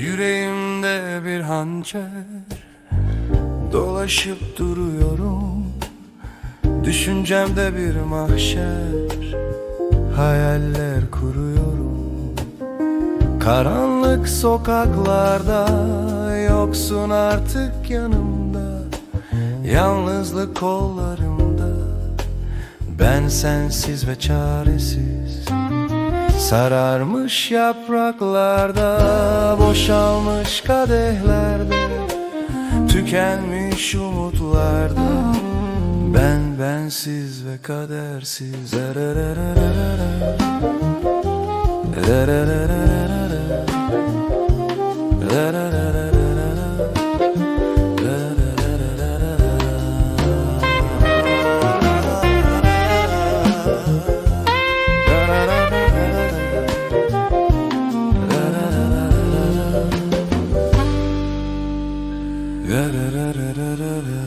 Yüreğimde bir hançer Dolaşıp duruyorum. Düşüncemde bir mahşer Hayaller kuruyorum. Karanlık sokaklarda Yoksun artık yanımda. Yalnızlık kollarımda Ben sensiz ve çaresiz. Sararmış yapraklarda Boşalmış kadehlerde. Tükenmiş umutlarda Ben bensiz ve kadersiz Erererererere. Erererererere. Erererererere. Erererererere.